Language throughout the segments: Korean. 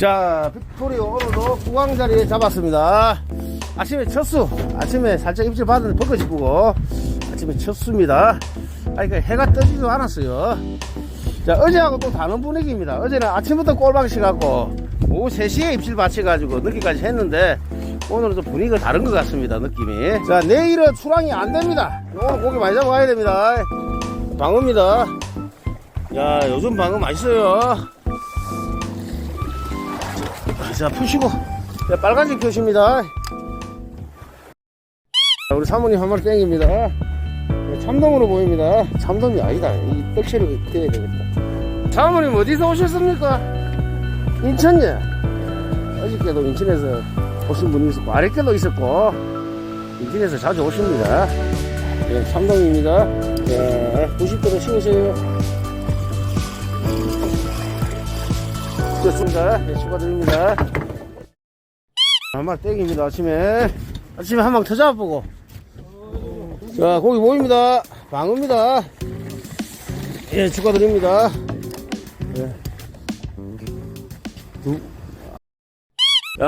자, 빅토리 오늘도 구강자리에 잡았습니다. 아침에 첫수, 아침에 살짝 입질 받은 벚꽃 이쁘고, 아침에 첫수입니다. 아, 이거 해가 뜨지도 않았어요. 자, 어제하고 또 다른 분위기입니다. 어제는 아침부터 꼴방시 갖고, 오후 3시에 입질 받쳐가지고 늦게까지 했는데, 오늘은 좀 분위기가 다른 것 같습니다, 느낌이. 자, 내일은 출항이 안 됩니다. 오늘 고기 많이 잡아가야 됩니다. 방어입니다. 야, 요즘 방어 맛있어요. 자, 푸시고. 자, 빨간색 표시입니다. 자, 우리 사모님 한 마리 땡깁니다. 네, 참돔으로 보입니다. 참돔이 아니다. 이 떡새로 떼야 되겠다. 사모님 어디서 오셨습니까? 인천이요. 어저께도 인천에서 오신 분이 있었고, 아랫께도 있었고, 인천에서 자주 오십니다. 네, 참돔입니다. 네, 90도로 심으세요. 좋습니다. 네, 축하드립니다. 한 마리 땡깁니다, 아침에. 아침에 한방더 잡아보고. 자, 고기 모입니다. 방어입니다. 예, 축하드립니다. 예. 두.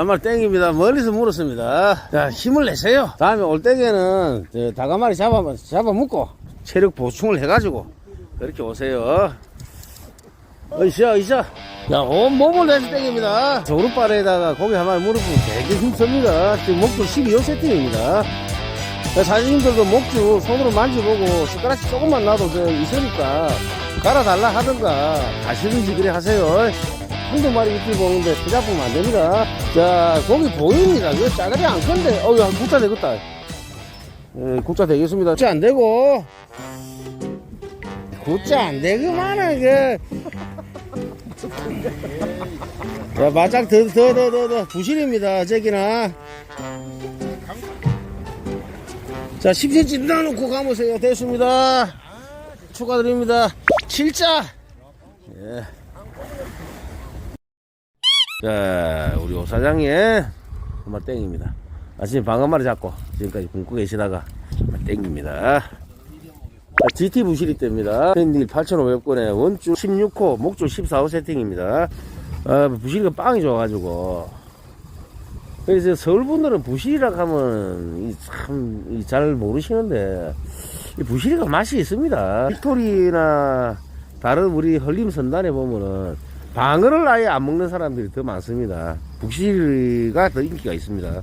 마리 땡깁니다. 멀리서 물었습니다. 자, 힘을 내세요. 다음에 올 때에는 저 다가마리 잡아, 잡아 먹고 체력 보충을 해가지고 그렇게 오세요. 으쌰, 으쌰. 자, 온 몸을 내서 땡깁니다. 조루발에다가 고기 한 마리 물어보면 되게 힘씁니다. 지금 목줄 12세팅입니다. 사장님들도 목줄 손으로 만져보고 숟가락씩 조금만 놔도 저 있으니까 갈아달라 하든가 가시든지 그래 하세요. 한두 마리 입질 보는데 투자보면 안 됩니다. 자, 고기 보입니다. 이거 짜글이 안 큰데, 어우, 야, 국자 되겠다. 예, 국자 되겠습니다. 국자 안 되고, 국자 안 되구만은, 그. 자, 바짝 더, 더, 더, 더, 더. 부실입니다. 저기나. 자, 10cm 넣어놓고 가보세요. 됐습니다. 축하드립니다. 7자. 예. 자, 우리 오 사장님. 한마 땡입니다. 아침에 방어 마리 잡고 지금까지 굶고 계시다가 땡깁니다. GT 부실이 뜹니다. 밴딜 8,500건에 원줄 16호, 목줄 14호 세팅입니다. 아, 부실이가 빵이 좋아가지고. 그래서 서울 분들은 부실이라 하면 참 잘 모르시는데 이 부실이가 맛이 있습니다. 빅토리나 다른 우리 흘림 선단에 보면은 방어를 아예 안 먹는 사람들이 더 많습니다. 북실이가 더 인기가 있습니다.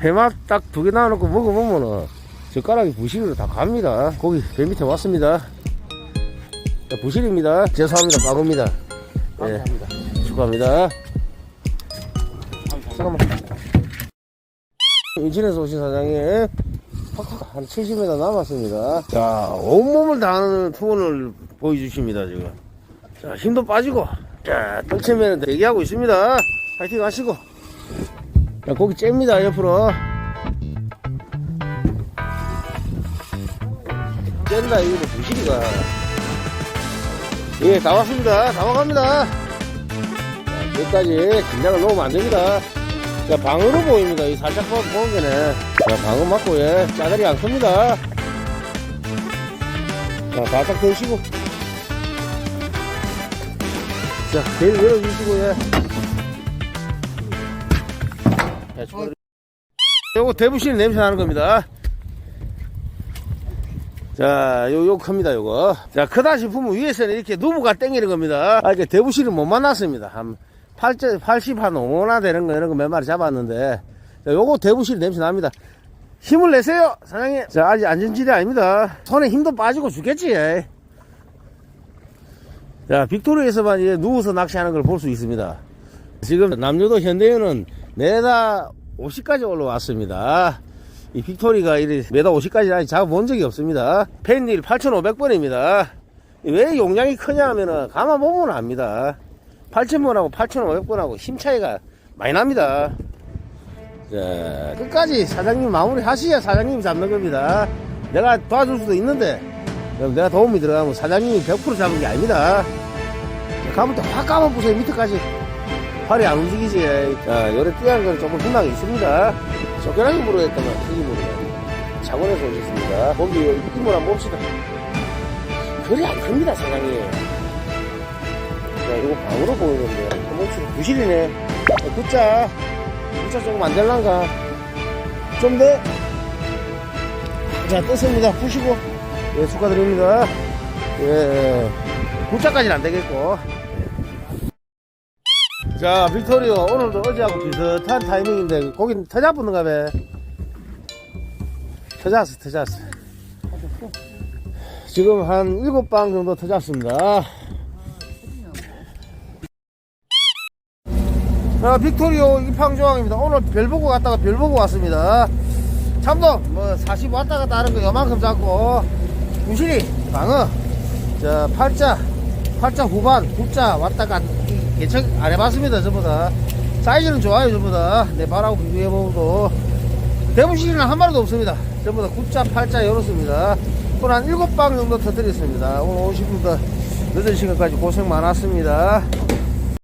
회맛 딱 두 개 나눠놓고 먹어보면은 젓가락이 부실이로 다 갑니다. 고기 배 밑에 왔습니다. 자, 부실입니다. 죄송합니다. 까봅니다. 예, 축하합니다. 잠깐만. 인천에서 오신 사장님, 한 70m 남았습니다. 자, 온몸을 다하는 투혼을 보여주십니다, 지금. 자, 힘도 빠지고, 자, 뜰채면 대기하고 있습니다. 파이팅 하시고. 자, 고기 잽니다, 옆으로. 짠다, 이거 부실이가. 예, 다 왔습니다. 다 와갑니다. 자, 여기까지 긴장을 놓으면 안 됩니다. 자, 방으로 보입니다. 이 살짝 보- 보는 게네. 자, 방어 맞고, 예, 짜다리 안 큽니다. 자, 바짝 드시고. 자, 벨 열어주시고, 예. 자, 축하드립니다. 요거 대부실 냄새 나는 겁니다. 자, 요, 요 큽니다, 요거. 자, 크다 싶으면 위에서는 이렇게 누부가 땡기는 겁니다. 아, 이게 대부실을 못 만났습니다. 한 80, 80, 한 5나 되는 거, 이런 거 몇 마리 잡았는데. 자, 요거 대부실 냄새 납니다. 힘을 내세요, 사장님. 자, 아직 안전질이 아닙니다. 손에 힘도 빠지고 죽겠지. 자, 빅토리에서만 이제 누워서 낚시하는 걸 볼 수 있습니다. 지금 남녀도 현대에는 메다 50까지 올라왔습니다. 이 빅토리가 이래 메다 50까지 아직 잡아본 적이 없습니다. 펜딜 8,500번입니다. 왜 용량이 크냐 하면은 가만 보면 압니다. 8,000번하고 8,500번하고 힘 차이가 많이 납니다. 자, 끝까지 사장님 마무리 하셔야 사장님이 잡는 겁니다. 내가 도와줄 수도 있는데, 내가 도움이 들어가면 사장님이 100% 잡은 게 아닙니다. 자, 가면 또확 감아보세요, 밑에까지. 팔이 안 움직이지. 자, 요래 띠한 거는 조금 희망이 있습니다. 쫓겨나기 물어했다면 튀김으로. 창원에서 오셨습니다. 거기 이물 한번 봅시다. 그리 안 큽니다, 사장님. 자, 이거 방으로 보이는데. 그렇지. 부실이네. 어, 굿자. 굿자 조금 안 될란가. 좀 더. 자, 떴습니다. 푸시고. 예, 축하드립니다. 예. 굿자까지는 안 되겠고. 자, 빅토리오. 오늘도 어제하고 비슷한 타이밍인데, 거기 터자 붙는가 봐. 터졌어, 터졌어. 지금 한 일곱 방 정도 터졌습니다. 자, 빅토리오 입항조항입니다. 오늘 별 보고 갔다가 별 보고 왔습니다. 참돔, 뭐, 40 왔다 갔다 하는 거 요만큼 잡고, 구실이, 방어, 자, 팔자, 팔자 후반, 굽자 왔다가 개척 안 해봤습니다, 전부 다. 사이즈는 좋아요, 전부 다. 내 발하고 비교해보고도. 대부실은 한 마리도 없습니다. 전부 다 굽자, 팔자, 이렇습니다. 오늘 한 일곱 방 정도 터뜨렸습니다. 오늘 오신 분들 늦은 시간까지 고생 많았습니다.